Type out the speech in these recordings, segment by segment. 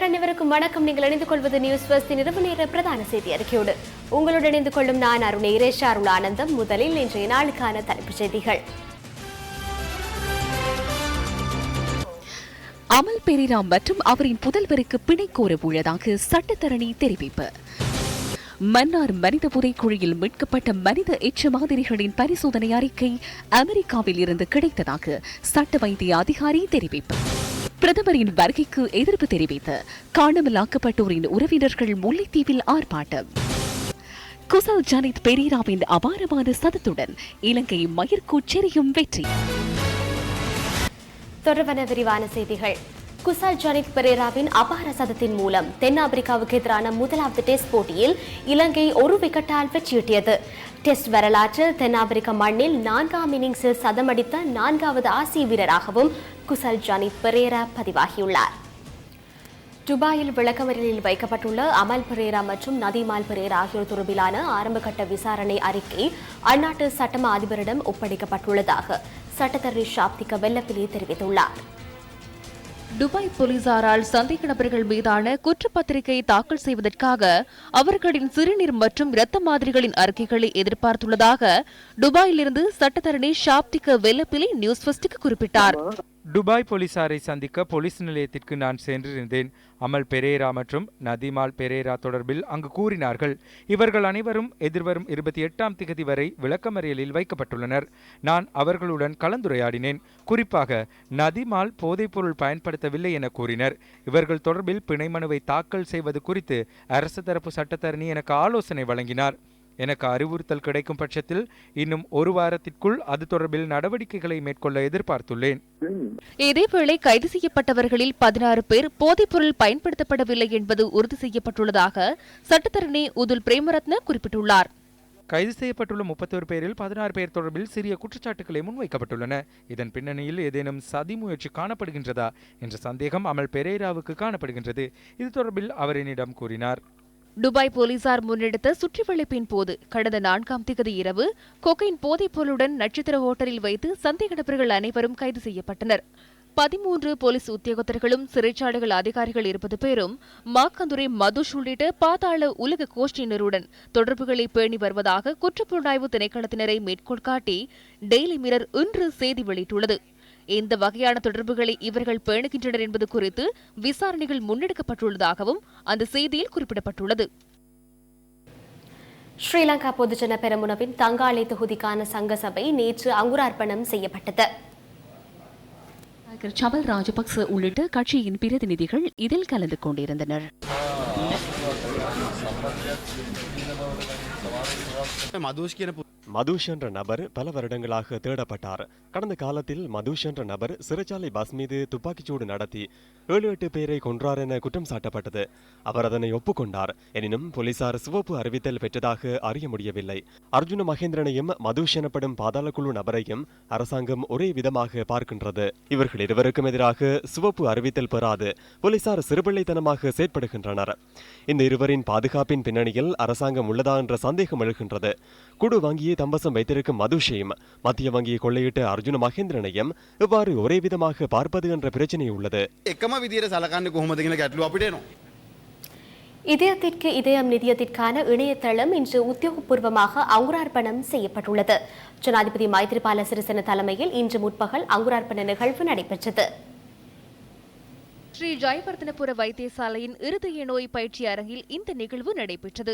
அனைவருக்கும் வணக்கம். நீங்கள் இணைந்து கொள்வது நியூஸ் ஃபர்ஸ்ட் இரவு நேர பிரதான செய்தி அறிக்கையோடு. உங்களுடன் இணைந்து கொள்ளும் நான் அருண் இரேஷா அருள் ஆனந்தம். முதலில் இன்றைய நாளுக்கான தலைப்புச் செய்திகள். அமல் பெரிராம் மற்றும் அவரின் புதல்வருக்கு பிணை கோர உள்ளதாக சட்டத்தரணி தெரிவிப்பு. மன்னார் மனித புதைக்குழியில் மீட்கப்பட்ட மனித எச்ச மாதிரிகளின் பரிசோதனை அறிக்கை அமெரிக்காவில் இருந்து கிடைத்ததாக சட்ட வைத்திய அதிகாரி தெரிவிப்பு. பிரதமரின் வருகைக்கு எதிர்ப்பு தெரிவித்து காணாமலாக்கப்பட்டோரின் உறவினர்கள் முல்லைத்தீவில் ஆர்ப்பாட்டம். குசல் ஜனித் பெரீராவின் அபாரமான சதத்துடன் இலங்கை மயிர்கூச்செறியும் வெற்றி. தொடர்பான விரிவான செய்திகள். குசால் ஜானிக் பெரேராவின் அபார சதத்தின் மூலம் தென்னாப்பிரிக்காவுக்கு எதிரான முதலாவது டெஸ்ட் போட்டியில் இலங்கை ஒரு விக்கெட்டால் வெற்றியீட்டியது டெஸ்ட் வரலாற்றில் தென்னாப்பிரிக்க மண்ணில் நான்காம் இன்னிங்ஸில் சதமடித்த நான்காவது ஆசிய வீரராகவும் குசால் ஜானிக் பெரேரா பதிவாகியுள்ளார். துபாயில் விளக்கமறியலில் வைக்கப்பட்டுள்ள அமல் பெரேரா மற்றும் நதிமால் பெரேரா ஆகியோர் தொடர்பிலான ஆரம்பகட்ட விசாரணை அறிக்கை அந்நாட்டு சட்டம அதிபரிடம் ஒப்படைக்கப்பட்டுள்ளதாக சட்டத்தரணி ஷாப்திக வெல்லப்பிலி தெரிவித்துள்ளார். துபாய் போலீசாரால் சந்தேக நபர்கள் மீதான குற்றப்பத்திரிகை தாக்கல் செய்வதற்காக அவர்களின் சிறுநீர் மற்றும் இரத்த மாதிரிகளின் அறிக்கைகளை எதிர்பார்த்துள்ளதாக துபாயிலிருந்து சட்டத்தரணி ஷாப்திக வெல்லப்பிலி நியூஸ் ஃபர்ஸ்டுக்கு குறிப்பிட்டார். துபாய் போலீசாரை சந்திக்க போலீஸ் நிலையத்திற்கு நான் சென்றிருந்தேன். அமல் பெரேரா மற்றும் நதிமால் பெரேரா தொடர்பில் அங்கு கூறினார்கள். இவர்கள் அனைவரும் எதிர்வரும் இருபத்தி எட்டாம் திகதி வரை விளக்கமறியலில் வைக்கப்பட்டுள்ளனர். நான் அவர்களுடன் கலந்துரையாடினேன். குறிப்பாக நதிமால் போதைப்பொருள் பயன்படுத்தவில்லை என கூறினர். இவர்கள் தொடர்பில் பிணை மனுவை தாக்கல் செய்வது குறித்து அரசு தரப்பு சட்டத்தரணி எனக்கு ஆலோசனை வழங்கினார். எனக்கு அறிவுறுத்தல் கிடைக்கும் பட்சத்தில் இன்னும் ஒரு வாரத்திற்குள் அது தொடர்பில் நடவடிக்கைகளை மேற்கொள்ள எதிர்பார்த்துள்ளேன். இதேவேளை கைது செய்யப்பட்டவர்களில் பதினாறு பேர் போதைப்பொருள் பயன்படுத்தப்படவில்லை என்பது உறுதி செய்யப்பட்டுள்ளதாக சட்டத்தரணி உதுல் பிரேமரத்ன குறிப்பிட்டுள்ளார். கைது செய்யப்பட்டுள்ள முப்பத்தோரு பேரில் பதினாறு பேர் தொடர்பில் சிறிய குற்றச்சாட்டுகளை முன்வைக்கப்பட்டுள்ளன. இதன் பின்னணியில் ஏதேனும் சதி முயற்சி காணப்படுகின்றதா என்ற சந்தேகம் அமல் பெரேராவுக்கு காணப்படுகின்றது. இது தொடர்பில் அவர் என்னிடம் கூறினார். துபாய் போலீசார் முன்னெடுத்த சுற்றிவளைப்பின் போது கடந்த நான்காம் திகதி இரவு கொக்கைன் போதைப்பொருளுடன் நட்சத்திர ஹோட்டலில் வைத்து சந்தேக நபர்கள் அனைவரும் கைது செய்யப்பட்டனர். பதிமூன்று போலீஸ் உத்தியோகத்தர்களும் சிறைச்சாலைகள் அதிகாரிகள் இருபது பேரும் மாக்கந்துரை மதுஷ் உள்ளிட்ட பாதாள உலக கோஷ்டியினருடன் தொடர்புகளை பேணி வருவதாக குற்றப்புலனாய்வு திணைக்களத்தினரை மேற்கோள் காட்டி டெய்லி மிரர் இன்று செய்தி வெளியிட்டுள்ளது. எந்த வகையான தொடர்புகளை இவர்கள் பேணுகின்றனர் என்பது குறித்து விசாரணைகள் முன்னெடுக்கப்பட்டுள்ளதாகவும் அந்த செய்தியில் குறிப்பிடப்பட்டுள்ளது. ஸ்ரீலங்கா பொதுஜன பெரமுனவின் தங்காலை தொகுதிக்கான சங்க சபை நேற்று அங்குரார்ப்பணம் செய்யப்பட்டது. சபல் ராஜபக்ச உள்ளிட்ட கட்சியின் பிரதிநிதிகள் இதில் கலந்து கொண்டிருந்தனர். மதுஷ்கின மதுஷ் என்ற நபர் பல வருடங்களாக தேடப்பட்டார். கடந்த காலத்தில் மதுஷ் என்ற நபர் சிறைச்சாலை பஸ் மீது துப்பாக்கிச்சூடு நடத்தி ஏழு எட்டு பேரை கொன்றார் என குற்றம் சாட்டப்பட்டது. அவர் அதனை ஒப்புக்கொண்டார். எனினும் போலீசார் சிவப்பு அறிவித்தல் பெற்றதாக அறிய முடியவில்லை. அர்ஜுன மகேந்திரனையும் மதுஷ் எனப்படும் பாதாளக்குழு நபரையும் அரசாங்கம் ஒரே விதமாக பார்க்கின்றது. இவர்கள் இருவருக்கும் எதிராக சிவப்பு அறிவித்தல் பெறாது. போலீசார் சிறுபிள்ளைத்தனமாக செயற்படுகின்றனர். இந்த இருவரின் பாதுகாப்பின் பின்னணியில் அரசாங்கம் உள்ளதா என்ற சந்தேகம் எழுகின்றது. குடு வங்கியை தம்பசம் வைத்திருக்கும் மதுஷையும் மத்திய வங்கியை கொள்ளையிட்ட அர்ஜுன மகேந்திரனையும் இவ்வாறு ஒரே விதமாக பார்ப்பது என்ற பிரச்சனை உள்ளது එකම විදියට සලකන්න කොහොමද කියන ගැටලු අපිට එනවා. இதயத்திற்கு இதயம் நிதியத்திற்கான இணையதளம் இன்று உத்தியோகபூர்வமாக அங்குரார்ப்பணம் செய்யப்பட்டுள்ளது ஜனாதிபதி மைத்ரிபால சிறிசேன தலைமையில் இன்று முற்பகல் அங்குரார்ப்பண நிகழ்வு நடைபெற்றது ஸ்ரீ ஜெயவர்தனபுர வைத்தியசாலையின் இருதய நோய் பயிற்சி அரங்கில் இந்த நிகழ்வு நடைபெற்றது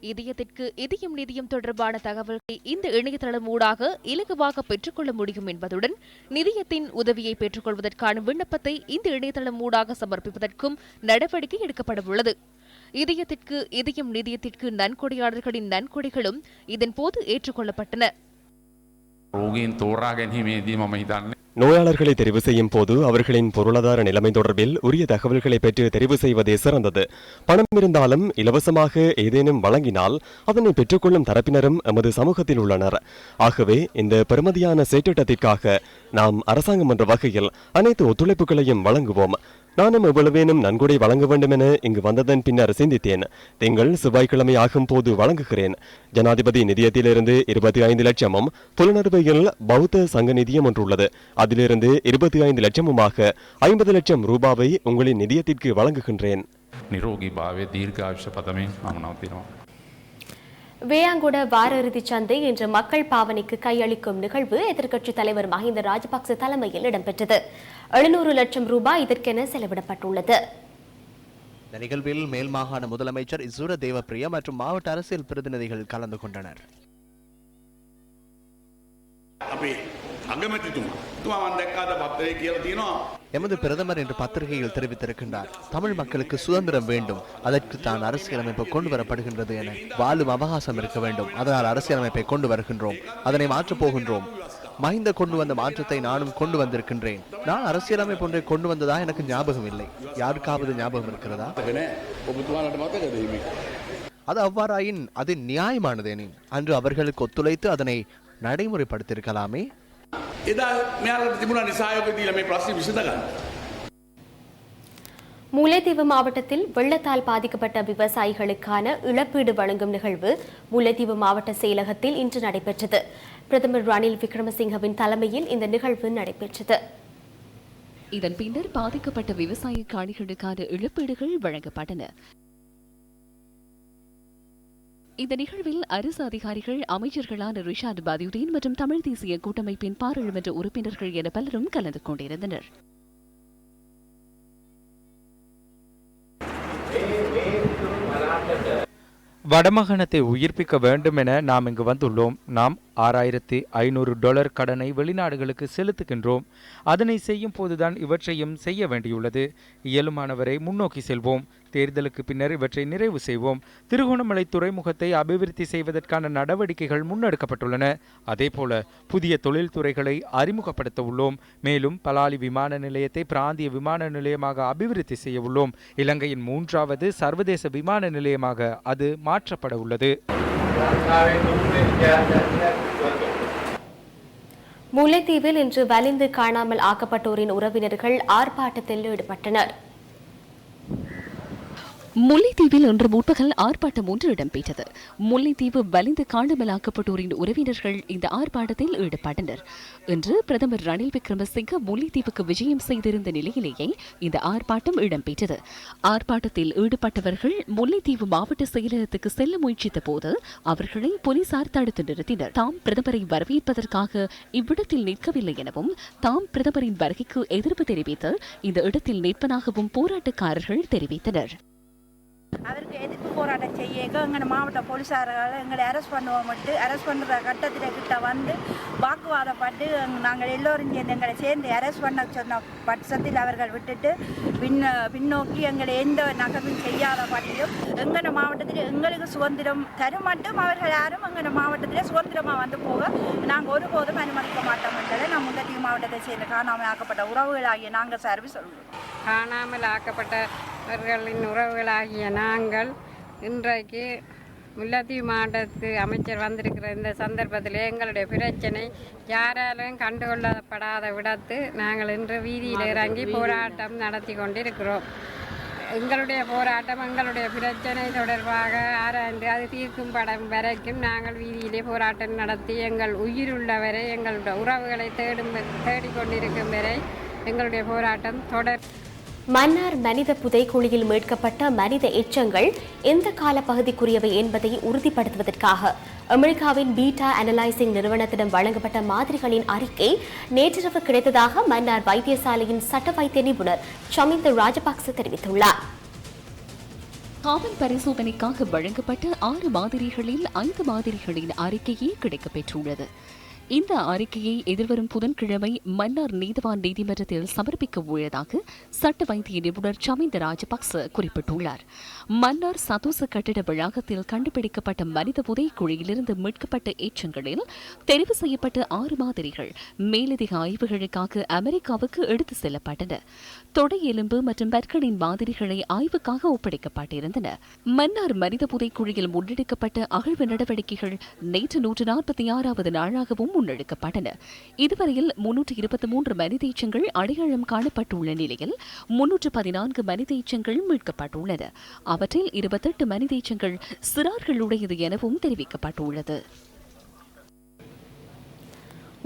இதயத்திற்கு இதயம் நிதியம் தொடர்பான தகவல்களை இந்த இணையதளம் ஊடாக இலகுவாக பெற்றுக்கொள்ள முடியும் என்பதுடன் நிதியத்தின் உதவியை பெற்றுக்கொள்வதற்கான விண்ணப்பத்தை இந்த இணையதளம் ஊடாக சமர்ப்பிப்பதற்கும் நடவடிக்கை எடுக்கப்படவுள்ளது இதயத்திற்கு இதயம் நிதியத்திற்கு நன்கொடையாளர்களின் நன்கொடைகளும் இதன்போது ஏற்றுக்கொள்ளப்பட்டன. நோயாளர்களை தெரிவு செய்யும் போது அவர்களின் பொருளாதார நிலைமை தொடர்பில் உரிய தகவல்களை பெற்று தெரிவு செய்வதே சிறந்தது. பணம் இருந்தாலும் இலவசமாக ஏதேனும் வழங்கினால் அதனை பெற்றுக்கொள்ளும் தரப்பினரும் எமது சமூகத்தில் உள்ளனர். ஆகவே இந்த பெருமதியான செயற்றிட்டத்திற்காக நாம் அரசாங்கம் என்ற வகையில் அனைத்து ஒத்துழைப்புகளையும் வழங்குவோம். நானும் எவ்வளவேனும் நன்கொடை வழங்க வேண்டும் என இங்கு வந்ததன் பின்னர் சிந்தித்தேன். திங்கள் செவ்வாய்க்கிழமை ஆகும் போது வழங்குகிறேன். ஜனாதிபதி நிதியத்திலிருந்து இருபத்தி ஐந்து லட்சமும் புலனறுவையில் பௌத்த சங்க நிதியம் ஒன்றுள்ளது. அதிலிருந்து இருபத்தி ஐந்து லட்சமுமாக ஐம்பது லட்சம் ரூபாவை உங்களின் நிதியத்திற்கு வழங்குகின்றேன். நிரோகி பாவே தீர்க்க ஆயுஷ பதமே அவனாத்திரம் வேயாங்குட வார இறுதிச் சந்தை இன்று மக்கள் பாவனைக்கு கையளிக்கும் நிகழ்வு எதிர்க்கட்சித் தலைவர் மஹிந்த ராஜபக்ச தலைமையில் இடம்பெற்றது. எழுநூறு லட்சம் ரூபாய் இதற்கென செலவிடப்பட்டுள்ளது. இந்த நிகழ்வில் மேல் மாகாண முதலமைச்சர் இசுர தேவப்பிரிய மற்றும் மாவட்ட அரசியல் பிரதிநிதிகள் கலந்து கொண்டனர். අපේ අගමැතිතුමා තුමා මන් දැක්කාද පත්තරේ කියලා තියෙනවා எமது பிரதமர் என்று பத்திரிகையில் தெரிவித்திருக்கின்றார் தமிழ் மக்களுக்கு சுதந்திரம் வேண்டும் அதற்கு தான் அரசியலமைப்பு கொண்டு வரப்படுகின்றது என வாழும் அவகாசம் இருக்க வேண்டும் அதனால் அரசியலமைப்பை கொண்டு வருகின்றோம் அதனை மாற்றப் போகின்றோம் மஹிந்த கொண்டு வந்த மாற்றத்தை நானும் கொண்டு வந்திருக்கின்றேன் நான் அரசியலமைப்பு ஒன்றை கொண்டு வந்ததா எனக்கு ஞாபகம் இல்லை யாருக்காவது ஞாபகம் இருக்கிறதா නෑ ඔබතුමාලට මතකද මේක அது அவ்வாறாயின் அது நியாயமானதேனே அன்று அவர்களுக்கு ஒத்துழைத்து அதனை நடைமுறைப்படுத்தியிருக்கலாமே එදා මෙයාලට තිබුණ නිසායක දීල මේ ප්‍රශ්න විසඳගන්න முல்லைத்தீவு மாவட்டத்தில் வெள்ளத்தால் பாதிக்கப்பட்ட விவசாயிகளுக்கான இழப்பீடு வழங்கும் நிகழ்வு முல்லைத்தீவு மாவட்ட செயலகத்தில் இன்று நடைபெற்றது பிரதமர் ரணில் விக்ரமசிங்கவின் தலைமையில் இந்த நிகழ்வு நடைபெற்றது இதன் பின்னர் பாதிக்கப்பட்ட விவசாய காணிகளுக்கான இழப்பீடுகள் வழங்கப்பட்டன இந்த நிகழ்வில் அரசு அதிகாரிகள் அமைச்சர்களான ரிஷாட் பாதியுதீன் மற்றும் தமிழ் தேசிய கூட்டமைப்பின் பாராளுமன்ற உறுப்பினர்கள் என பலரும் கலந்து கொண்டிருந்தனர். வடமாகாணத்தை உயிர்ப்பிக்க வேண்டும் என நாம் இங்கு வந்துள்ளோம். நாம் ஆறாயிரத்தி ஐநூறு டாலர் கடனை வெளிநாடுகளுக்கு செலுத்துகின்றோம். அதனை செய்யும் போதுதான் இவற்றையும் செய்ய வேண்டியுள்ளது. இயலுமானவரை முன்னோக்கி செல்வோம். தேர்தலுக்கு பின்னர் இவற்றை நிறைவு செய்வோம். திருகோணமலை துறைமுகத்தை அபிவிருத்தி செய்வதற்கான நடவடிக்கைகள் முன்னெடுக்கப்பட்டுள்ளன. அதேபோல புதிய தொழில்துறைகளை அறிமுகப்படுத்த உள்ளோம். மேலும் பலாலி விமான நிலையத்தை பிராந்திய விமான நிலையமாக அபிவிருத்தி செய்ய உள்ளோம். இலங்கையின் மூன்றாவது சர்வதேச விமான நிலையமாக அது மாற்றப்பட உள்ளது. முல்லைத்தீவில் இன்று வலிந்து காணாமல் ஆக்கப்பட்டோரின் உறவினர்கள் ஆர்ப்பாட்டத்தில் ஈடுபட்டனர். முல்லைத்தீவில் இன்று முற்பகல் ஆர்ப்பாட்டம் ஒன்று இடம்பெற்றது. முல்லைத்தீவு வலிந்து காணாமலாக்கப்பட்டோரின் உறவினர்கள் இந்த ஆர்ப்பாட்டத்தில் ஈடுபட்டனர். இன்று பிரதமர் ரணில் விக்ரமசிங்க முல்லைத்தீவுக்கு விஜயம் செய்திருந்த நிலையிலேயே இந்த ஆர்ப்பாட்டம் இடம்பெற்றது. ஆர்ப்பாட்டத்தில் ஈடுபட்டவர்கள் முல்லைத்தீவு மாவட்ட செயலகத்துக்கு செல்ல முயற்சித்த போது அவர்களை போலீசார் தடுத்து நிறுத்தினர். தாம் பிரதமரை வரவேற்பதற்காக இவ்விடத்தில் நிற்கவில்லை எனவும் தாம் பிரதமரின் வருகைக்கு எதிர்ப்பு தெரிவித்து இந்த இடத்தில் நிற்பதாகவும் போராட்டக்காரர்கள் தெரிவித்தனர். அவருக்கு எதிர்ப்பு போராட்டம் செய்ய எங்கள் மாவட்ட போலீஸாரால் எங்களை அரெஸ்ட் பண்ணுவோம் மட்டு அரெஸ்ட் பண்ணுற கட்டத்தில் கிட்ட வந்து வாக்குவாதப்பட்டு நாங்கள் எல்லோரும் சேர்ந்து எங்களை சேர்ந்து அரெஸ்ட் பண்ண சொன்ன பட்சத்தில் அவர்கள் விட்டுட்டு பின்ன பின்னோக்கி எங்களை எந்த நகமும் செய்யாத பட்டியும் எங்கள் மாவட்டத்தில் எங்களுக்கு சுதந்திரம் தரும் மட்டும் அவர்கள் யாரும் எங்கள் மாவட்டத்தில் சுதந்திரமாக வந்து போக நாங்கள் ஒருபோதும் அனுமதிக்க மாட்டோம் என்றதை நான் முந்தட்டி மாவட்டத்தை சேர்ந்து காணாமல் ஆக்கப்பட்ட உறவுகளாகிய நாங்கள் சார்பில் சொல்கிறோம். காணாமல் ஆக்கப்பட்டவர்களின் உறவுகளாகிய நாங்கள் இன்றைக்கு முல்லைத்தீவு மாவட்டத்து அமைச்சர் வந்திருக்கிற இந்த சந்தர்ப்பத்தில் எங்களுடைய பிரச்சனை யாராலும் கண்டுகொள்ளப்படாத விடத்து நாங்கள் இன்று வீதியில் இறங்கி போராட்டம் நடத்தி கொண்டிருக்கிறோம். எங்களுடைய போராட்டம் எங்களுடைய பிரச்சனை தொடர்பாக ஆராய்ந்து அது தீர்க்கும் படம் வரைக்கும் நாங்கள் வீதியிலே போராட்டம் நடத்தி எங்கள் உயிருள்ளவரை எங்களுடைய உறவுகளை தேடும் தேடிக்கொண்டிருக்கும் வரை எங்களுடைய போராட்டம் தொடர் மன்னார் மனித புதைக்குழியில் மீட்கப்பட்ட மனித எச்சங்கள் எந்த கால பகுதிக்குரியவை என்பதை உறுதிப்படுத்துவதற்காக அமெரிக்காவின் பீட்டா அனலைசிங் நிறுவனத்திடம் வழங்கப்பட்ட மாதிரிகளின் அறிக்கை நேற்றிரவு கிடைத்ததாக மன்னார் வைத்தியசாலையின் சட்ட வைத்திய நிபுணர் சமிந்த ராஜபக்ச தெரிவித்துள்ளார். காவல் பரிசோதனைக்காக வழங்கப்பட்ட ஆறு மாதிரிகளில் ஐந்து மாதிரிகளின் அறிக்கையே கிடைக்கப்பெற்றுள்ளது. இந்த அறிக்கையை எதிர்வரும் புதன்கிழமை மன்னார் நீதவான் நீதிமன்றத்தில் சமர்ப்பிக்க உள்ளதாக சட்ட வைத்திய நிபுணர் சமிந்த ராஜபக்ச குறிப்பிட்டுள்ளார். மன்னார் சதோச கட்டிட வளாகத்தில் கண்டுபிடிக்கப்பட்ட மனித புதைக்குழியிலிருந்து மீட்கப்பட்ட எச்சங்களில் தெரிவு செய்யப்பட்ட ஆறு மாதிரிகள் மேலதிக ஆய்வுகளுக்காக அமெரிக்காவுக்கு எடுத்து செல்லப்பட்டன. தொடை எலும்பு மற்றும் பற்களின் மாதிரிகளை ஆய்வுக்காக ஒப்படைக்கப்பட்டிருந்தன. மன்னார் மனித புதைக்குழியில் முன்னெடுக்கப்பட்ட அகழ்வு நடவடிக்கைகள் நேற்று நூற்று நாற்பத்தி ஆறாவது நாளாகவும் முன்னெடுக்கப்பட்டன. இதுவரையில் முன்னூற்று இருபத்தி மூன்று மனித எச்சங்கள் அடையாளம் காணப்பட்டுள்ள நிலையில் முன்னூற்று பதினான்கு மனித எச்சங்கள் மீட்கப்பட்டுள்ளன. அவற்றில் இருபத்தெட்டு மனித எச்சங்கள் சிறார்களுடையது எனவும் தெரிவிக்கப்பட்டுள்ளது.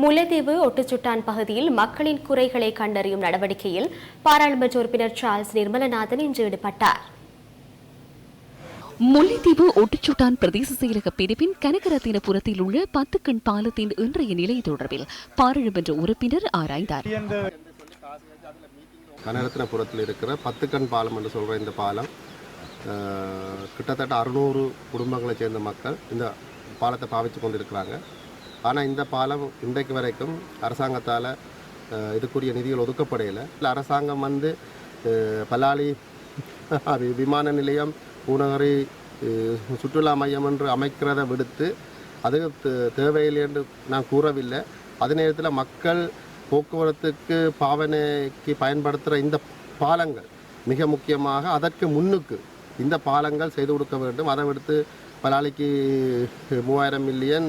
முல்லைத்தீவு ஒட்டுச்சுட்டான் பகுதியில் மக்களின் குறைகளை கண்டறியும் நடவடிக்கையில் பாராளுமன்ற உறுப்பினர் சார்ல்ஸ் நிர்மலநாதன் இன்று ஈடுபட்டார். முல்லைத்தீவு ஒட்டுச்சுட்டான் பிரதேச செயலக பிரிவின் கனகரத்தினபுரத்தில் உள்ள பத்துக்கண் பாலத்தின் இன்றைய நிலை தொடர்பில் பாராளுமன்ற உறுப்பினர் ஆராய்ந்தார். கனரத்னபுரத்தில் இருக்கிற பத்து கண் பாலம் என்று சொல்கிற இந்த பாலம் கிட்டத்தட்ட அறுநூறு குடும்பங்களை சேர்ந்த மக்கள் இந்த பாலத்தை பாவித்து கொண்டிருக்கிறாங்க. ஆனால் இந்த பாலம் இன்றைக்கு வரைக்கும் அரசாங்கத்தால் இதுக்குரிய நிதிகள் ஒதுக்கப்படையில். அரசாங்கம் வந்து பலாலி விமான நிலையம் பூநகரி சுற்றுலா மையம் என்று அமைக்கிறதை விடுத்து அது தேவையில்லை என்று நான் கூறவில்லை. அதே நேரத்தில் மக்கள் போக்குவரத்துக்கு பாவனைக்கு பயன்படுத்துகிற இந்த பாலங்கள் மிக முக்கியமாக அதற்கு முன்னுக்கு இந்த பாலங்கள் செய்து கொடுக்க வேண்டும். அதை விடுத்து பலாலிக்கு மூவாயிரம் மில்லியன்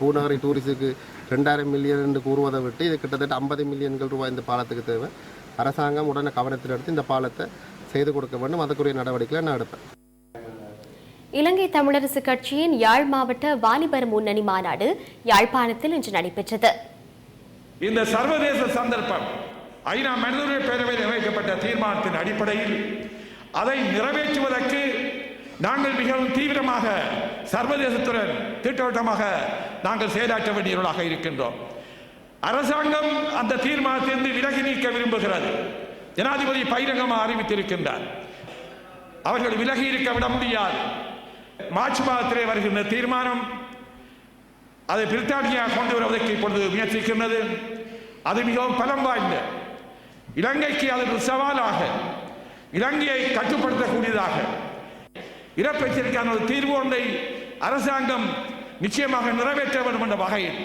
பூநகரி டூரிஸுக்கு ரெண்டாயிரம் மில்லியன் என்று கூறுவதை விட்டு இது கிட்டத்தட்ட ஐம்பது மில்லியன்கள் ரூபாய் இந்த பாலத்துக்கு தேவை. அரசாங்கம் உடனே கவனத்தில் எடுத்து இந்த பாலத்தை செய்து கொடுக்க வேண்டும். அதுக்குரிய நடவடிக்கைகளை நான் எடுப்பேன். இலங்கை தமிழரசு கட்சியின் யாழ் மாவட்ட வாலிபர் முன்னணி மாநாடு யாழ்ப்பாணத்தில் இன்று நடைபெற்றது. இந்த சர்வதேச சந்தர்ப்பம் ஐநா மனிதஉரிமை பேரவையில் நிறைவேற்றப்பட்ட தீர்மானத்தின் அடிப்படையில் அதை நிறைவேற்றுவதற்கு நாங்கள் மிகவும் தீவிரமாக சர்வதேசத்துடன் திட்டவட்டமாக நாங்கள் செயலாற்ற வேண்டியவர்களாக இருக்கின்றோம். அரசாங்கம் அந்த தீர்மானத்திலிருந்து விலகி நீக்க விரும்புகிறது. ஜனாதிபதி பகிரங்கமாக அறிவித்திருக்கின்றார். அவர்கள் விலகி இருக்க விட முடியாது. மார்ச் மாதத்திலே வருகின்ற தீர்மானம் அதை பிரித்தானியா கொண்டு வருவதற்கு இப்பொழுது முயற்சிக்கின்றது. அது மிகவும் பலம் வாய்ந்த இலங்கைக்கு அது சவாலாக இலங்கையை கட்டுப்படுத்தக்கூடியதாக இறப்பெற்றிற்கான ஒரு தீர்வு ஒன்றை அரசாங்கம் நிச்சயமாக நிறைவேற்ற வேண்டும் என்ற வகையில்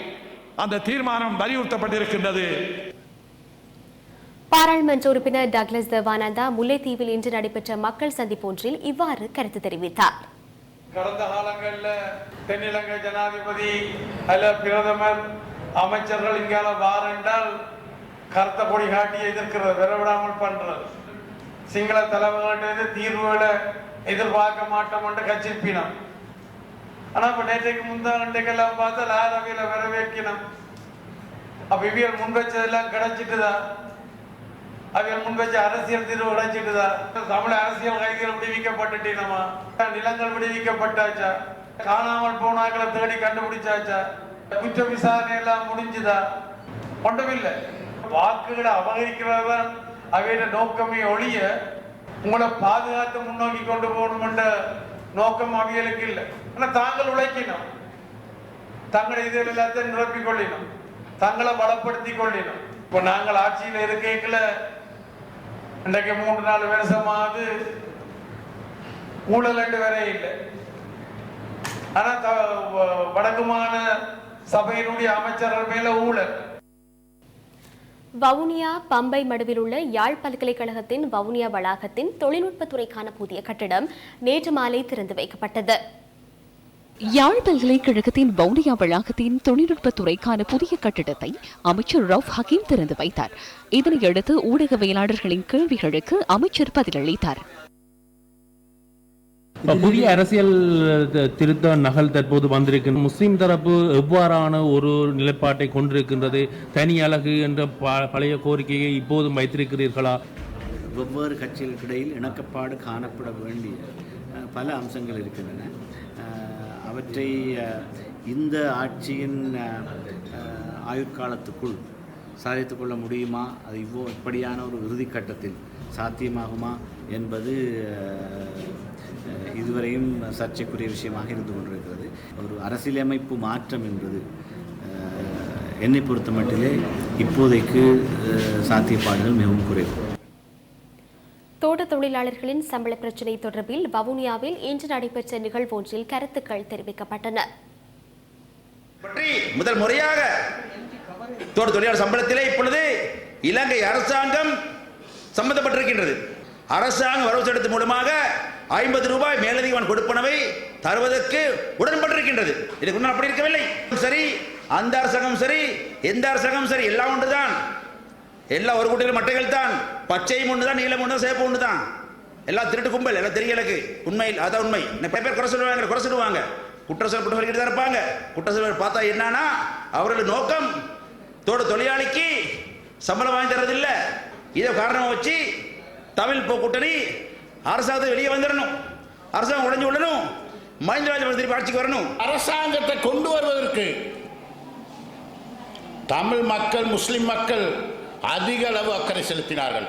அந்த தீர்மானம் வலியுறுத்தப்பட்டிருக்கின்றது. பாராளுமன்ற உறுப்பினர் டக்ளஸ் தேவானந்தா முல்லைத்தீவில் இன்று நடைபெற்ற மக்கள் சந்திப்பு ஒன்றில் இவ்வாறு கருத்து தெரிவித்தார். கடந்த காலங்களில் தென்னிலங்கை ஜனாதிபதி அல்ல பிரதமர் அமைச்சர்கள் இங்கால வாரென்றால் கருத்த கொடி காட்டி எதிர்க்கிறது விரவிடாமல் பண்றது. சிங்கள தலைவர்கள்ட்ட தீர்வுகளை எதிர்பார்க்க மாட்டோம் என்று ஆனால் ஆனா இப்ப நேற்றைக்கு முந்தாண்டைக்கெல்லாம் பார்த்தா லாரவியில வரவேற்கினோம். அப்ப இவியல் முன் வச்சதெல்லாம் கிடைச்சிட்டுதா? அவியல் முன் வச்ச அரசியல் தீர்வு கிடைச்சிட்டுதா? தமிழ் அரசியல் கைதிகள் விடுவிக்கப்பட்டுட்டீனமா? நிலங்கள் விடுவிக்கப்பட்டாச்சா? காணாமல் போனாக்களை தேடி கண்டுபிடிச்சாச்சா? குற்ற விசாரணை எல்லாம் முடிஞ்சுதா? ஒன்றுமில்லை. வாக்குகளை அபகரிக்கிறதா அவையோட நோக்கமே ஒழிய உங்களை பாதுகாத்து முன்னோக்கி கொண்டு போகணும் என்ற நோக்கம் அவியலுக்கு இல்லை. ஆனால் தாங்கள் உழைக்கணும். தங்களை இதில் எல்லாத்தையும் நிரப்பிக் கொள்ளினோம் தங்களை வளப்படுத்தி கொள்ளினோம் இப்போ நாங்கள் ஆட்சியில் இருக்கைக்குள்ள இன்றைக்கு மூன்று நாலு வருஷமாவது ஊழல் ரெண்டு வரை இல்லை. ஆனா த- வ- வடக்குமான சபையினுடைய அமைச்சர்கள் மேல ஊழல். வவுனியா பம்பை மடுவில் உள்ள யாழ் பல்கலைக்கழகத்தின் வவுனியா வளாகத்தின் தொழில்நுட்பத்துறைக்கான புதிய கட்டிடம் நேற்று மாலை திறந்து வைக்கப்பட்டது. யாழ் பல்கலைக்கழகத்தின் வவுனியா வளாகத்தின் தொழில்நுட்பத் துறைக்கான புதிய கட்டிடத்தை அமைச்சர் ரவுப் ஹக்கீம் திறந்து வைத்தார். இதனையடுத்து ஊடகவியலாளர்களின் கேள்விகளுக்கு அமைச்சர் பதிலளித்தார். புதிய அரசியல் திருத்த நகல் தற்போது வந்திருக்கு முஸ்லிம் தரப்பு எவ்வாறான ஒரு நிலைப்பாட்டை கொண்டிருக்கின்றது? தனி அழகு என்ற ப- பழைய கோரிக்கையை இப்போதும் வைத்திருக்கிறீர்களா? வெவ்வேறு கட்சிகளுக்கு இடையில் இணக்கப்பாடு காணப்பட வேண்டிய பல அம்சங்கள் இருக்கின்றன. அவற்றை இந்த ஆட்சியின் ஆயுட்காலத்துக்குள் சாதித்துக் கொள்ள முடியுமா? அது இவ்வளோ இப்படியான ஒரு இறுதிக்கட்டத்தில் சாத்தியமாகுமா? என்பது இதுவரையும் சர்ச்சைக்குரிய விஷயமாக இருந்து கொண்டிருக்கிறது. ஒரு அரசியலமைப்பு மாற்றம் என்பது என்னை பொறுத்த மட்டிலே இப்போதைக்கு சாத்தியப்பாடுகள் மிகவும் குறைவு. தோட்ட தொழிலாளர்களின் சம்பள பிரச்சினை தொடர்பில் வவுனியாவில் இன்று நடைபெற்ற நிகழ்வொன்றில் கருத்துக்கள் தெரிவிக்கப்பட்டன. பற்றி முதல் முறையாக தோட்ட தொழிலாளர் சம்பளத்திலே இப்பொழுது இலங்கை அரசாங்கம் சம்பந்தப்பட்டிருக்கின்றது அரசாங்க வரவு சட்டத்தின் மூலமாக ஐம்பது ரூபாய் மேலதிகமான கொடுப்பனவை தருவதற்கு உடன்பட்டிருக்கின்றது. இதுக்கு முன்னால் அப்படி இருக்கவில்லை. சரி அந்த அரசாங்கம் சரி எந்த அரசாங்கம் சரி எல்லாம் ஒன்றுதான். எல்லாம் ஒரு கூட்டிலும் மட்டைகள் தான். பச்சையும் ஒன்று தான் நீளம் ஒன்று தான் சேப்பு ஒன்று தான் எல்லாம் திருட்டு கும்பல் எல்லாம் தெரிய எனக்கு உண்மையில் அதான் உண்மை. நிறைய பேர் குறை சொல்லுவாங்க குறை சொல்லுவாங்க. குற்றம் குற்றம் சொல்லிட்டு தான் இருப்பாங்க. குற்றச்சல் பார்த்தா என்னன்னா அவர்கள் நோக்கம் தோட தொழிலாளிக்கு சம்பளம் வாங்கி தரதில்லை இதை காரணமாக வச்சு தமிழ் போ கூட்டணி அரசாங்கத்தை வெளியே வந்துடணும் அரசாங்கம் உடைஞ்சு விடணும் மஹிந்த ராஜபக்சே திருப்பி ஆட்சிக்கு வரணும். அரசாங்கத்தை கொண்டு வருவதற்கு தமிழ் மக்கள் முஸ்லிம் மக்கள் அதிக அளவு அக்கறை செலுத்தினார்கள்.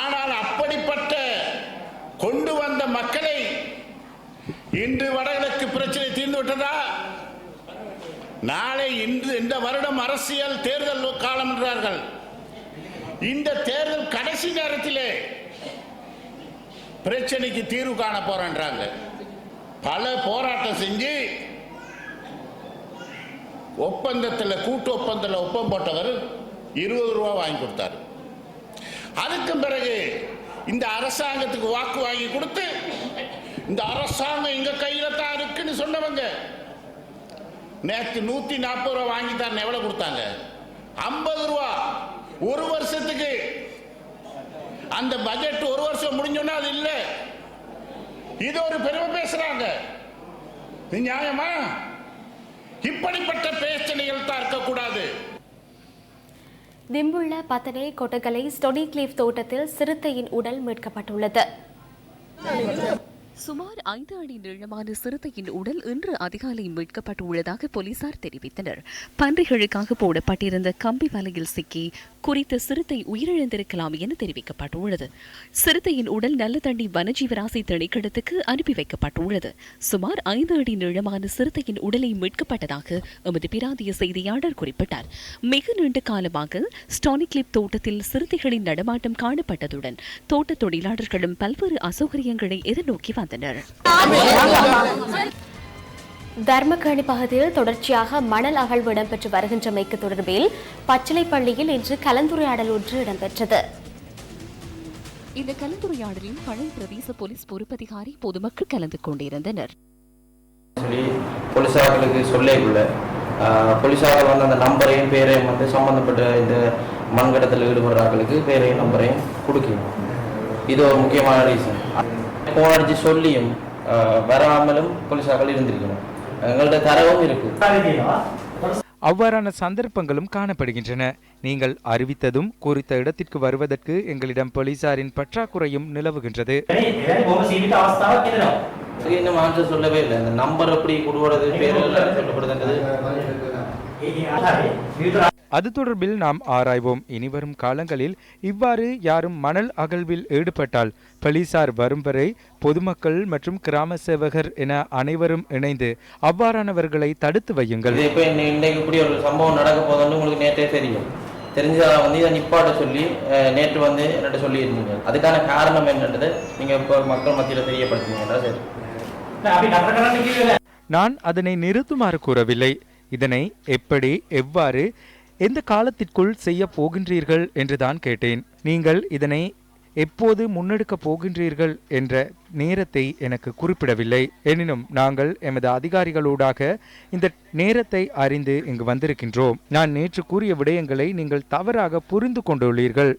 ஆனால் அப்படிப்பட்ட கொண்டு வந்த மக்களை இன்று வடகிழக்கு பிரச்சனை தீர்ந்து விட்டதா? நாளை இன்று இந்த வருடம் அரசியல் தேர்தல் காலம் என்றார்கள். இந்த தேர்தல் கடைசி நேரத்திலே பிரச்சனைக்கு தீர்வு காண போறேன்றாங்க. பல போராட்டம் செஞ்சு ஒப்பந்தத்தில் கூட்டு ஒப்பந்தத்தில் ஒப்பம் போட்டவர் இருபது ரூபா வாங்கி கொடுத்தாரு. அதுக்கு பிறகு இந்த அரசாங்கத்துக்கு வாக்கு வாங்கி கொடுத்து இந்த அரசாங்கம் எங்க கையில தான் இருக்குன்னு சொன்னவங்க நேற்று நூத்தி நாற்பது ரூபா வாங்கி தான் எவ்வளவு கொடுத்தாங்க? ஐம்பது ரூபா. ஒரு வருஷத்துக்கு. அந்த பட்ஜெட் ஒரு வருஷம் முடிஞ்சோன்னா அது இல்லை. இது ஒரு பெருமை பேசுறாங்க. நியாயமா? இப்படிப்பட்ட பிரச்சனைகள் தான் இருக்கக்கூடாது. திம்புள்ள பத்தனை கொட்டகலை ஸ்டொனி கிளீஃப் தோட்டத்தில் சிறுத்தையின் உடல் மீட்கப்பட்டுள்ளது. சுமார் ஐந்து அடி நீளமான சிறுத்தையின் உடல் இன்று அதிகாலை மீட்கப்பட்டுள்ளதாக போலீசார் தெரிவித்தனர். பன்றிகளுக்காக போடப்பட்டிருந்த கம்பி வலையில் சிக்கி குறித்த சிறுத்தை உயிரிழந்திருக்கலாம் என தெரிவிக்கப்பட்டுள்ளது. சிறுத்தையின் உடல் நல்லதண்டி வனஜீவராசி திணைக்களத்துக்கு அனுப்பி வைக்கப்பட்டுள்ளது. சுமார் ஐந்து அடி நீளமான சிறுத்தையின் உடலை மீட்கப்பட்டதாக எமது பிராந்திய செய்தியாளர் குறிப்பிட்டார். மிக நீண்ட காலமாக ஸ்டானிக்லிப் தோட்டத்தில் சிறுத்தைகளின் நடமாட்டம் காணப்பட்டதுடன் தோட்ட தொழிலாளர்களும் பல்வேறு அசௌகரியங்களை எதிர்நோக்கி வந்தனர். தர்மகணி பகுதியில் தொடர்ச்சியாக மணல் அகழ்வு இடம்பெற்று வருகின்றமைக்கு தொடர்பில் பச்சிலைப்பள்ளியில் இன்று கலந்துரையாடல் ஒன்று இடம்பெற்றது. இந்த கலந்துரையாடலில் பழம் பிரதேச போலீஸ் பொறுப்பதிகாரி பொதுமக்கள் கலந்து கொண்டிருந்தனர். சொல்லி போலீஸார்களுக்கு சொல்லேக்குள்ள போலீஸார்கள் வந்து அந்த நம்பரையும் பேரையும் வந்து சம்பந்தப்பட்ட இந்த மண்கடத்தில் ஈடுபடுறார்களுக்கு பேரையும் நம்பரையும் கொடுக்கணும். இது ஒரு முக்கியமான ரீசன் ஃபோன் அடித்து சொல்லியும் ஆஹ், வராமலும் போலீஸார்கள் இருந்திருக்கணும். எங்கள்ட்ட தரவும் இருக்கு. அவ்வாறான சந்தர்ப்பங்களும் காணப்படுகின்றன. நீங்கள் அறிவித்ததும் குறித்த இடத்திற்கு வருவதற்கு எங்களிடம் போலீசாரின் பற்றாக்குறையும் நிலவுகின்றது. இன்னும் ஆன்சர் சொல்லவே இல்லை. அந்த நம்பர் எப்படி கொடுவது பேரெல்லாம் சொல்லப்படுதுன்றது. அது தொடர்பில் நாம் ஆராய்வோம். இனிவரும் காலங்களில் இவ்வாறு யாரும் மணல் அகழ்வில் ஈடுபட்டால் போலீசார் வரும் வரை பொதுமக்கள் மற்றும் கிராம சேவகர் என அனைவரும் இணைந்து அவ்வாறானவர்களை தடுத்து வையுங்கள். இப்போ இன்னைக்கு இப்படி ஒரு சம்பவம் நடக்க போதுன்னு உங்களுக்கு நேற்றே தெரியும். தெரிஞ்சா வந்து இதை நிப்பாட்ட சொல்லி நேற்று வந்து என்னட்ட சொல்லியிருந்தீங்க. அதுக்கான காரணம் என்னன்றது நீங்க இப்போ மக்கள் மத்தியில் தெரியப்படுத்துனீங்களா சரி? நான் அதனை நிறுத்துமாறு கூறவில்லை. இதனை எப்படி எவ்வாறு எந்த காலத்திற்குள் செய்ய போகின்றீர்கள் என்றுதான் கேட்டேன். நீங்கள் இதனை எப்போது முன்னெடுக்கப் போகின்றீர்கள் என்ற நேரத்தை எனக்கு குறிப்பிடவில்லை. எனினும் நாங்கள் எமது அதிகாரிகளூடாக இந்த நேரத்தை அறிந்து இங்கு வந்திருக்கின்றோம். நான் நேற்று கூறிய விடயங்களை நீங்கள் தவறாக புரிந்து கொண்டுள்ளீர்கள்.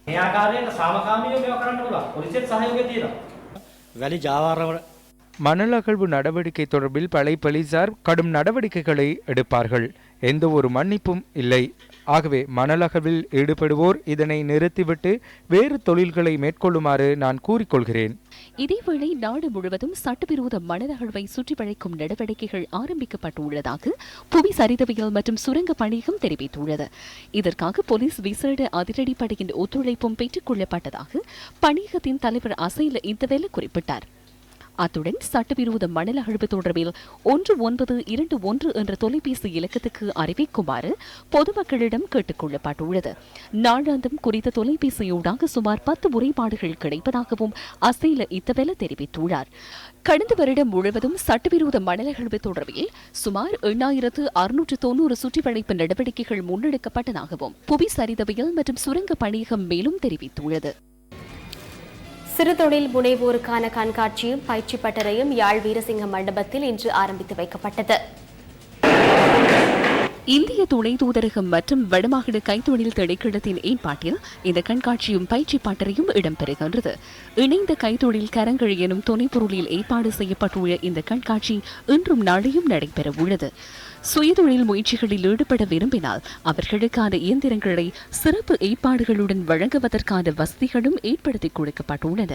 மணல் அகழ்வு நடவடிக்கை தொடர்பில் பழை பலிசார் கடும் நடவடிக்கைகளை எடுப்பார்கள். எந்த ஒரு மன்னிப்பும் இல்லை. ஆகவே மணலகவில் ஈடுபடுவோர் இதனை நிறுத்திவிட்டு வேறு தொழில்களை மேற்கொள்ளுமாறு நான் கூறிக்கொள்கிறேன். இதேவேளை நாடு முழுவதும் சட்டவிரோத மணலகழ்வை சுற்றி வளைக்கும் நடவடிக்கைகள் ஆரம்பிக்கப்பட்டுள்ளதாக புவி சரிதவியல் மற்றும் சுரங்க பணியகம் தெரிவித்துள்ளது. இதற்காக போலீஸ் விசேட அதிரடிப்படையின் ஒத்துழைப்பும் பெற்றுக் கொள்ளப்பட்டதாக பணியகத்தின் தலைவர் அசைல இந்தவேல குறிப்பிட்டார். அத்துடன் சட்டவிரோத மணல் அகழ்வு தொடர்பில் ஒன்று ஒன்பது இரண்டு ஒன்று என்ற தொலைபேசி இலக்கத்துக்கு அறிவிக்குமாறு பொதுமக்களிடம் கேட்டுக் கொள்ளப்பட்டுள்ளது. நாளாந்தம் குறித்த தொலைபேசியூடாக சுமார் பத்து முறைப்பாடுகள் கிடைப்பதாகவும் அசைல இத்தவெல தெரிவித்துள்ளார். கடந்த வருடம் முழுவதும் சட்டவிரோத மணல் அகழ்வு தொடர்பில் சுமார் எண்ணாயிரத்து அறுநூற்று தொன்னூறு சுற்றிவளைப்பு நடவடிக்கைகள் முன்னெடுக்கப்பட்டதாகவும் புவி சரிதவியல் மற்றும் சுரங்க பணியகம் மேலும் தெரிவித்துள்ளது. சிறுதொழில் முனைவோருக்கான கண்காட்சியும் பயிற்சி பட்டறையும் யாழ் வீரசிங்க மண்டபத்தில் இன்று ஆரம்பித்து வைக்கப்பட்டது. இந்திய துணை தூதரகம் மற்றும் வடமாகாண கைத்தொழில் திணைக்களத்தின் ஏற்பாட்டில் இந்த கண்காட்சியும் பயிற்சி பாட்டறையும் இடம்பெறுகின்றது. இணைந்த கைத்தொழில் கரங்கள் எனும் துணைப்பொருளில் ஏற்பாடு செய்யப்பட்டுள்ள இந்த கண்காட்சி இன்றும் நாளையும் நடைபெறவுள்ளது. சுயதொழில் முயற்சிகளில் ஈடுபட விரும்பினால் அவர்களுக்கான இயந்திரங்களை சிறப்பு ஏற்பாடுகளுடன் வழங்குவதற்கான வசதிகளும் ஏற்படுத்தி கொடுக்கப்பட்டுள்ளன.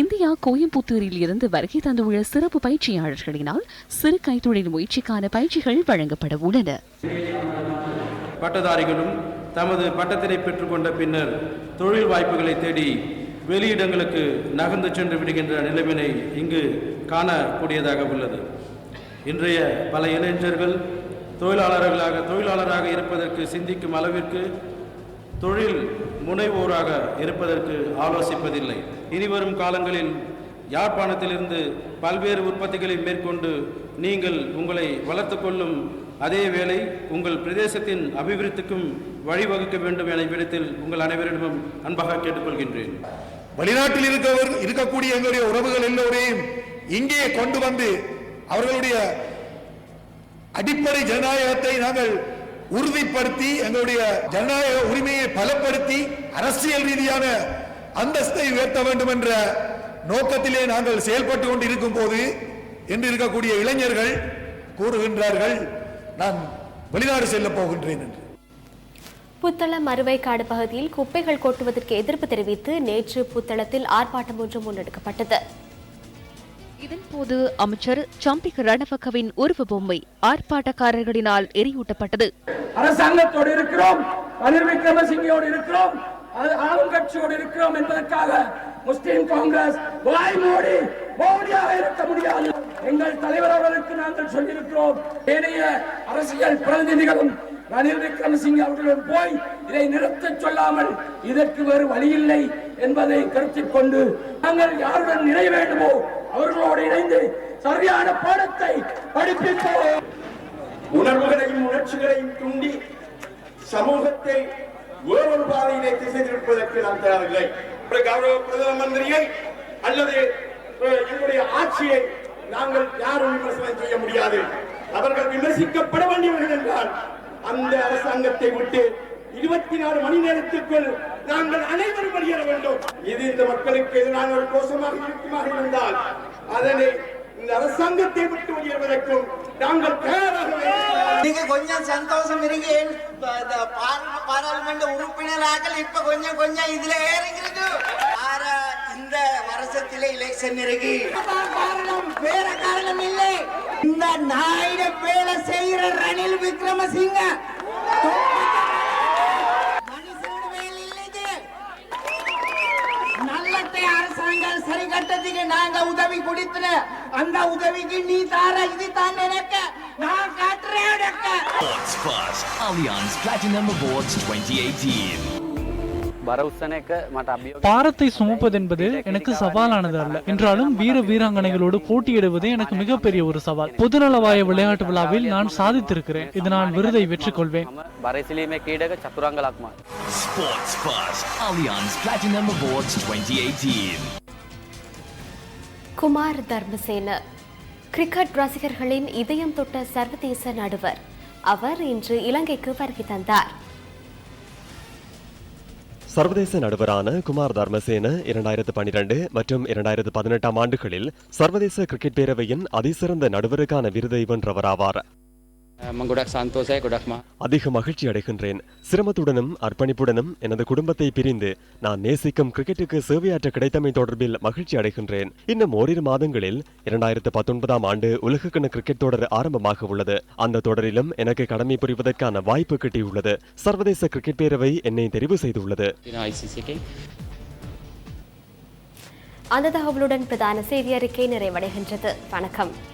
இந்தியா கோயம்புத்தூரில் இருந்து வருகை தந்துள்ள சிறப்பு பயிற்சியாளர்களினால் சிறு கைத்தொழில் முயற்சிக்கான பயிற்சிகள் வழங்கப்பட உள்ளன. பட்டதாரிகளும் தமது பட்டத்தினை பெற்றுக்கொண்ட பின்னர் தொழில் வாய்ப்புகளை தேடி வெளியிடங்களுக்கு நகர்ந்து சென்று விடுகின்ற நிலைமையை இங்கு காணக்கூடியதாக உள்ளது. இன்றைய பல இளைஞர்கள் தொழிலாளர்களாக தொழிலாளராக இருப்பதற்கு சிந்திக்கும் அளவிற்கு தொழில் முனைவோராக இருப்பதற்கு ஆலோசிப்பதில்லை. இனிவரும் காலங்களில் யாழ்ப்பாணத்திலிருந்து பல்வேறு உற்பத்திகளை மேற்கொண்டு நீங்கள் உங்களை வளர்த்து கொள்ளும் அதே வேளை உங்கள் பிரதேசத்தின் அபிவிருத்திக்கும் வழிவகுக்க வேண்டும் என இவ்விடத்தில் உங்கள் அனைவரிடமும் அன்பாக கேட்டுக்கொள்கின்றேன். வெளிநாட்டில் இருக்கவர் இருக்கக்கூடிய எங்களுடைய உறவுகள் எல்லோரையும் இங்கே கொண்டு வந்து அவர்களுடைய அடிப்படை ஜனநாயகத்தை நாங்கள் உறுதிப்படுத்தி எங்களுடைய ஜனநாயக உரிமையை பலப்படுத்தி அரசியல் ரீதியான அந்தஸ்தை உயர்த்த வேண்டும் என்ற நோக்கத்திலே நாங்கள் செயல்பட்டு கொண்டிருக்கும் போது என்று இருக்கக்கூடிய இளைஞர்கள் கூறுகின்றார்கள் நான் வெளிநாடு செல்ல போகின்றேன் என்று. புத்தளம் அறுவைக்காடு பகுதியில் குப்பைகள் கொட்டுவதற்கு எதிர்ப்பு தெரிவித்து நேற்று புத்தளத்தில் ஆர்ப்பாட்டம் ஒன்று முன்னெடுக்கப்பட்டது. இதன்போது அமைச்சர் சம்பிக் ரணவக்கவின் உருவ பொம்மை ஆர்ப்பாட்டக்காரர்களினால் எரியூட்டப்பட்டது. அரசாங்கத்தோடு இருக்கிறோம் ரணில் விக்ரமசிங்கோடு இருக்கிறோம் அது ஆளும் கட்சியோடு இருக்கிறோம் என்பதற்காக முஸ்லிம் காங்கிரஸ் வாய் மூடி மோடியாக இருக்க முடியாது. எங்கள் தலைவர் அவர்களுக்கு நாங்கள் சொல்லியிருக்கிறோம் ஏனைய அரசியல் பிரதிநிதிகளும் ரணில் விக்ரமசிங்க அவர்களுடன் போய் இதை நிறுத்தச் சொல்லாமல் இதற்கு வேறு வழியில்லை என்பதை கருத்தில் கொண்டு நாங்கள் யாருடன் இணைய வேண்டுமோ அவர்களோடு இணைந்து சரியான பாடத்தை படிப்பிப்போம். உணர்வுகளையும் உணர்ச்சிகளையும் தூண்டி சமூகத்தை வேறொரு பாதையிலே திசை திருப்பதற்கு நாம் தயாரில்லை. கௌரவ பிரதம மந்திரியை அல்லது என்னுடைய ஆட்சியை நாங்கள் யாரும் விமர்சனம் செய்ய முடியாது. அவர்கள் விமர்சிக்கப்பட வேண்டியவர்கள் என்றால் அந்த அரசாங்கத்தை விட்டு இருபத்தி நாலு மணி நேரத்திற்குள் நாங்கள் அனைவரும் வெளியேற வேண்டும். இது இந்த மக்களுக்கு எதிரான ஒரு கோஷமாக இருக்குமாக இருந்தால் அதனை இந்த அரசாங்கத்தை விட்டு வெளியேறுவதற்கும் நாங்கள் தயாராக நீங்க கொஞ்சம் சந்தோஷம் இருங்க பாராளுமன்ற உறுப்பினராக இப்ப கொஞ்சம் கொஞ்சம் இதுல ஏறுகிறது இந்த வருஷத்துல எலெக்ஷன் இருக்கு காரணம். வேற காரணம் இல்லை. இந்த நாயிட வேலை செய்யற ரணில் விக்ரமசிங்க. நல்லத்தை அரசாங்கம் சரி கட்டத்துக்கு நாங்க உதவி கொடுத்துல அந்த உதவிக்கு நீ தார இது தான் நினைக்க. நான் காட்டுறேன் Allianz Platinum Awards 2018. பாரத்தை சுமப்பதென்பது எனக்கு சவாலானது அல்ல. என்றாலும் வீர வீராங்கனைகளோடு போட்டியிடுவது எனக்கு மிகப்பெரிய ஒரு சவால். பொதுநலவாய விளையாட்டு விழாவில் நான் சாதித்திருக்கிறேன். இது நான் விருதை வெற்றி கொள்வேன் Sports First Allianz Platinum Awards 2018. Kumar Dharmasena cricket ரசிகர்களின் இதயம் தொட்ட சர்வதேச நடுவர். அவர் இன்று இலங்கைக்கு வருகை தந்தார். சர்வதேச நடுவரான குமார் தர்மசேன இரண்டாயிரத்து பனிரெண்டு மற்றும் இரண்டாயிரத்து பதினெட்டாம் ஆண்டுகளில் சர்வதேச கிரிக்கெட் பேரவையின் அதிசிறந்த நடுவருக்கான விருதை வென்றவராவார். அதிக மகிழ்ச்சி அடைகின்றேன். சிரமத்துடனும் அர்ப்பணிப்புடனும் எனது குடும்பத்தை பிரிந்து நான் நேசிக்கும் கிரிக்கெட்டுக்கு சேவையாற்ற கிடைத்தமை தொடர்பில் மகிழ்ச்சி அடைகின்றேன். இன்னும் ஓரிரு மாதங்களில் இரண்டாயிரத்து பத்தொன்பதாம் ஆண்டு உலகக்கிண கிரிக்கெட் தொடர் ஆரம்பமாக உள்ளது. அந்த தொடரிலும் எனக்கு கடமை புரிவதற்கான வாய்ப்பு கிட்டியுள்ளது. சர்வதேச கிரிக்கெட் பேரவை என்னை தெரிவு செய்துள்ளது. அந்த தகவலுடன் பிரதான செய்தி அறிக்கை நிறைவடைகின்றது. வணக்கம்.